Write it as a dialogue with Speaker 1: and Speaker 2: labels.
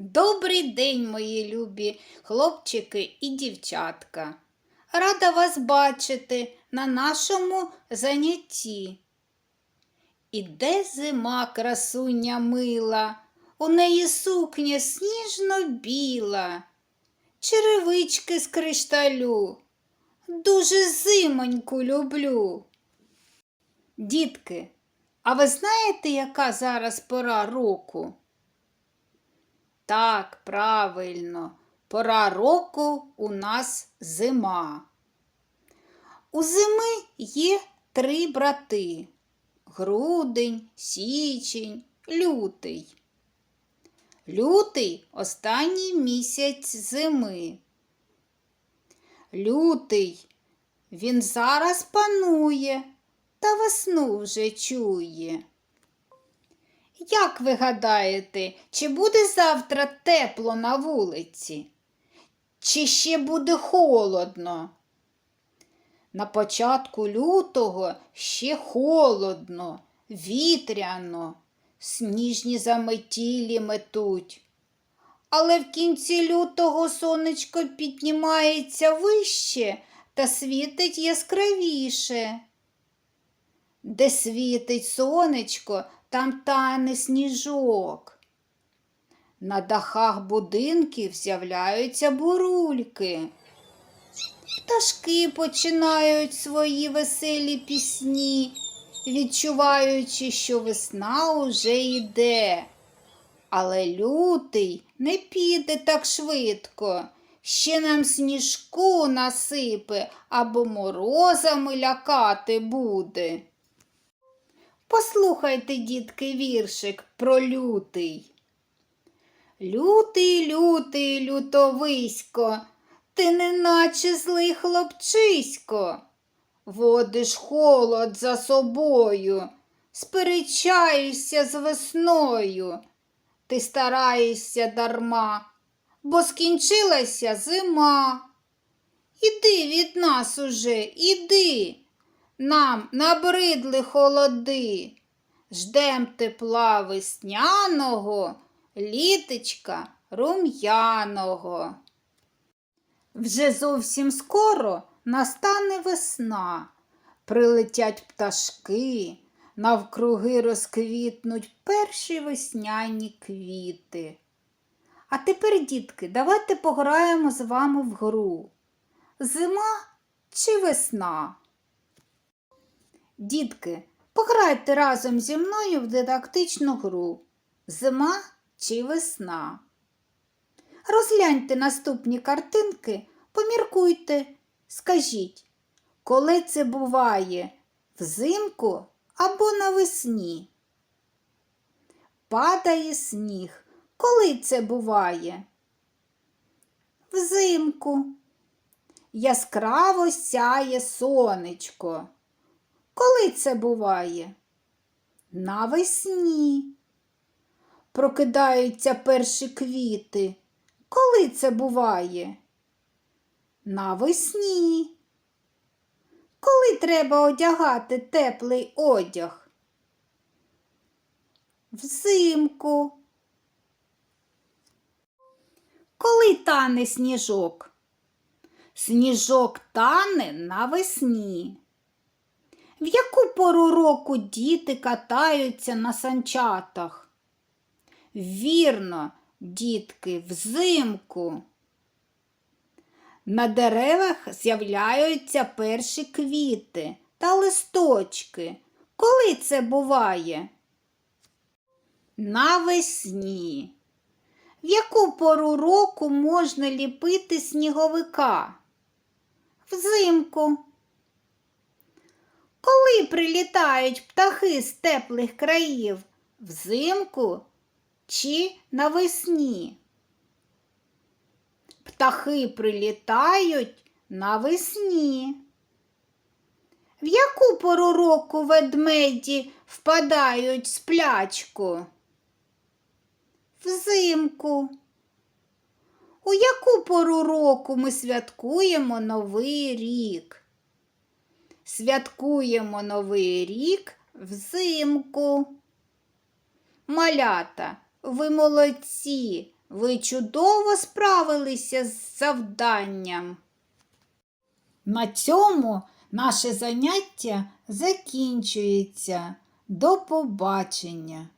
Speaker 1: Добрий день, мої любі хлопчики і дівчатка. Рада вас бачити на нашому занятті. Іде зима красуня мила, у неї сукня сніжно-біла, черевички з кришталю. Дуже зимоньку люблю. Дітки, а ви знаєте, яка зараз пора року? Так, правильно, пора року у нас зима. У зими є три брати грудень, січень, лютий. Лютий останній місяць зими. Лютий, він зараз панує та весну вже чує. Як ви гадаєте, чи буде завтра тепло на вулиці? Чи ще буде холодно? На початку лютого ще холодно, вітряно, сніжні заметілі метуть. Але в кінці лютого сонечко піднімається вище та світить яскравіше. Де світить сонечко, там тане сніжок. На дахах будинків з'являються бурульки. Пташки починають свої веселі пісні, відчуваючи, що весна уже йде. Але лютий не піде так швидко. Ще нам сніжку насипе або морозами лякати буде. Послухайте, дітки, віршик про лютий. Лютий, лютий, лютовисько, ти неначе злий хлопчисько. Водиш холод за собою, сперечаєшся з весною. Ти стараєшся дарма, бо скінчилася зима. Іди від нас уже, іди. Нам набридли холоди, ждем тепла весняного, літечка рум'яного. Вже зовсім скоро настане весна, прилетять пташки, навкруги розквітнуть перші весняні квіти. А тепер, дітки, давайте пограємо з вами в гру. Зима чи весна? Дітки, пограйте разом зі мною в дидактичну гру Зима чи весна. Розгляньте наступні картинки, поміркуйте, скажіть, коли це буває взимку або навесні? Падає сніг. Коли це буває? Взимку. Яскраво сяє сонечко. Коли це буває? Навесні. Прокидаються перші квіти. Коли це буває? Навесні. Коли треба одягати теплий одяг? Взимку. Коли тане сніжок? Сніжок тане навесні. В яку пору року діти катаються на санчатах? Вірно, дітки, взимку. На деревах з'являються перші квіти та листочки. Коли це буває? Навесні. В яку пору року можна ліпити сніговика? Взимку. Прилітають птахи з теплих країв? Взимку чи навесні? Птахи прилітають навесні. В яку пору року ведмеді впадають в сплячку? Взимку. У яку пору року ми святкуємо Новий рік? Святкуємо Новий рік взимку. Малята, ви молодці, Ви чудово справилися з завданням. На цьому наше заняття закінчується. До побачення.